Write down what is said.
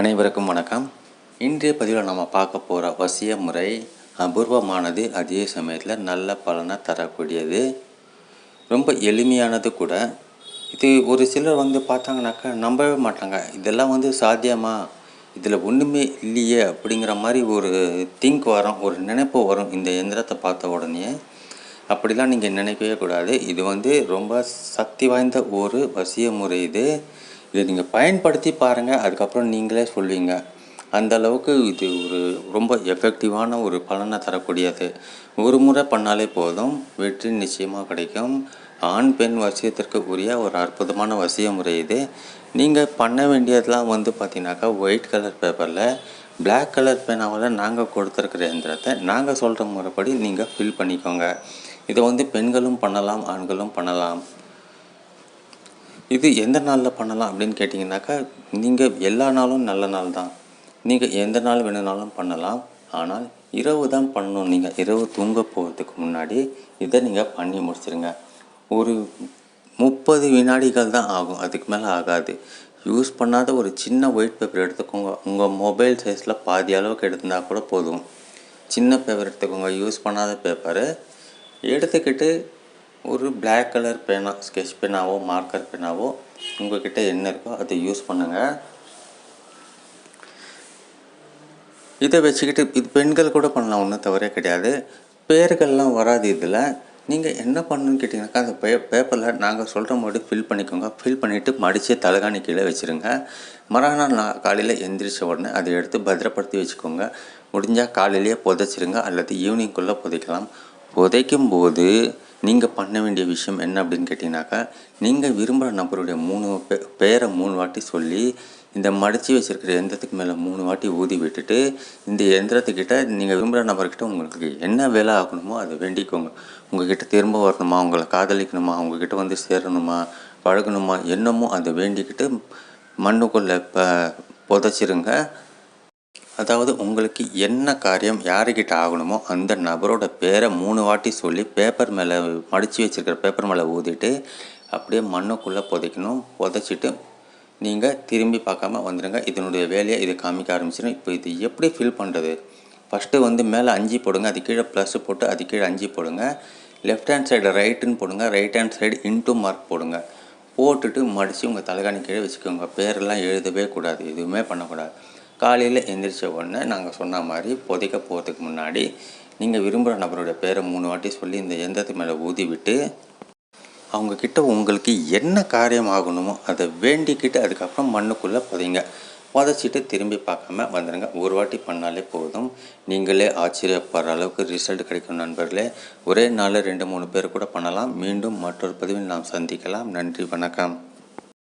அனைவருக்கும் வணக்கம். இன்றைய பதிவில் நம்ம பார்க்க போகிற வசிய முறை அபூர்வமானது அதே சமயத்தில் நல்ல பலனை தரக்கூடியது. ரொம்ப எளிமையானது கூட. இது ஒரு சிலர் வந்து பார்த்தாங்கனாக்கா நம்பவே மாட்டாங்க. இதெல்லாம் வந்து சாத்தியமா? இதில் ஒன்றுமே இல்லையே அப்படிங்கிற மாதிரி ஒரு திங்க் வரும் ஒரு நினைப்பு வரும் இந்த எந்திரத்தை பார்த்த உடனே. அப்படிலாம் நீங்கள் நினைக்கவே கூடாது. இது வந்து ரொம்ப சக்தி வாய்ந்த ஒரு வசிய முறை இது. இதை நீங்கள் பயன்படுத்தி பாருங்கள் அதுக்கப்புறம் நீங்களே சொல்வீங்க அந்த அளவுக்கு இது ஒரு ரொம்ப எஃபெக்டிவான ஒரு பலனை தரக்கூடியது. ஒரு முறை பண்ணாலே போதும். வெற்றி நிச்சயமாக கிடைக்கும். ஆண் பெண் வசியத்திற்கு உரிய ஒரு அற்புதமான வசிய முறை இது. நீங்கள் பண்ண வேண்டியதெல்லாம் வந்து பார்த்தீங்கன்னாக்கா ஒயிட் கலர் பேப்பரில் பிளாக் கலர் பேனாவில் நாங்கள் கொடுத்துருக்குற எந்திரத்தை நாங்கள் சொல்கிற முறைப்படி நீங்கள் ஃபில் பண்ணிக்கோங்க. இதை வந்து பெண்களும் பண்ணலாம் ஆண்களும் பண்ணலாம். இது எந்த நாளில் பண்ணலாம் அப்படின்னு கேட்டிங்கனாக்கா நீங்கள் எல்லா நாளும் நல்ல நாள் தான். நீங்கள் எந்த நாள் வேணுனாலும் பண்ணலாம். ஆனால் இரவு தான் பண்ணணும். நீங்கள் இரவு தூங்க போகிறதுக்கு முன்னாடி இதை நீங்கள் பண்ணி முடிச்சிருங்க. ஒரு முப்பது வினாடிகள் தான் ஆகும். அதுக்கு மேலே ஆகாது. யூஸ் பண்ணாத ஒரு சின்ன ஒயிட் பேப்பர் எடுத்துக்கோங்க. உங்கள் மொபைல் சைஸில் பாதி அளவுக்கு எடுத்திருந்தால் கூட போதும். சின்ன பேப்பர் எடுத்துக்கோங்க. யூஸ் பண்ணாத பேப்பரை எடுத்துக்கிட்டு ஒரு பிளாக் கலர் பேனா ஸ்கெட்ச் பேனாவோ மார்க்கர் பேனாவோ உங்கள்கிட்ட என்ன இருக்கோ அதை யூஸ் பண்ணுங்கள் இதை வச்சுக்கிட்டு இது பெண்கள் கூட பண்ணலாம் ஒன்றும் தவறே கிடையாது. பேர்கள்லாம் வராது இதில். நீங்கள் என்ன பண்ணுன்னு கேட்டிங்கனாக்கா அந்த பே பேப்பரில் நாங்கள் சொல்கிற மாதிரி ஃபில் பண்ணிக்கோங்க. ஃபில் பண்ணிவிட்டு மடித்து தலகாணி கீழே வச்சுருங்க. மறுநாள் நான் காலையில் எந்திரிச்ச உடனே அதை எடுத்து பத்திரப்படுத்தி வச்சுக்கோங்க. முடிஞ்சால் காலையிலேயே புதைச்சிருங்க அல்லது ஈவினிங்குள்ளே புதைக்கலாம். புதைக்கும் போது நீங்கள் பண்ண வேண்டிய விஷயம் என்ன அப்படின்னு கேட்டிங்கனாக்கா நீங்கள் விரும்புகிற நபருடைய மூணு பே பேரை மூணு வாட்டி சொல்லி இந்த மடித்து வச்சுருக்கிற எந்திரத்துக்கு மேலே மூணு வாட்டி ஊதி விட்டுட்டு இந்த எந்திரத்துக்கிட்ட நீங்கள் விரும்புகிற நபர்கிட்ட உங்களுக்கு என்ன வேலை ஆகணுமோ அதை வேண்டிக்கோங்க. உங்ககிட்ட திரும்ப வரணுமா உங்களை காதலிக்கணுமா உங்ககிட்ட வந்து சேரணுமா பழகணுமா என்னமோ அதை வேண்டிக்கிட்டு மண்ணுக்குள்ளே இப்போ புதைச்சிருங்க. அதாவது உங்களுக்கு என்ன காரியம் யாருக்கிட்ட ஆகணுமோ அந்த நபரோட பேரை மூணு வாட்டி சொல்லி பேப்பர் மேலே மடித்து வச்சுருக்கிற பேப்பர் மேலே ஊதிட்டு அப்படியே மண்ணுக்குள்ளே புதைக்கணும். புதைச்சிட்டு நீங்கள் திரும்பி பார்க்காம வந்துடுங்க இதனுடைய வேலையை இது காமிக்க ஆரம்பிச்சிடும் இப்போ இது எப்படி ஃபில் பண்ணுறது ஃபஸ்ட்டு வந்து மேலே அஞ்சு போடுங்க. அது கீழே ப்ளஸ் போட்டு அது கீழே அஞ்சு போடுங்க. லெஃப்ட் ஹேண்ட் சைடு ரைட்டுன்னு போடுங்க. Right hand side into mark போடுங்க. போட்டுட்டு மடித்து உங்கள் தலைகாணி கீழே வச்சுக்கோங்க. பேரெல்லாம் எழுதவே கூடாது. எதுவுமே பண்ணக்கூடாது. காலையில் எந்திரிச்ச உடனே நாங்கள் சொன்ன மாதிரி புதைக்க போகிறதுக்கு முன்னாடி நீங்கள் விரும்புகிற நபருடைய பேரை மூணு வாட்டி சொல்லி இந்த எந்திரத்து மேலே ஊதி விட்டு அவங்கக்கிட்ட உங்களுக்கு என்ன காரியம் ஆகணுமோ அதை வேண்டிக்கிட்டு அதுக்கப்புறம் மண்ணுக்குள்ளே புதைங்க. புதைச்சிட்டு திரும்பி பார்க்காம வந்துடுங்க ஒரு வாட்டி பண்ணாலே போதும். நீங்களே ஆச்சரியப்படுற அளவுக்கு ரிசல்ட் கிடைக்கும் நண்பர்களே. ஒரே நாளில் ரெண்டு மூணு பேர் கூட பண்ணலாம். மீண்டும் மற்றொரு பதிவில் நாம் சந்திக்கலாம். நன்றி வணக்கம்.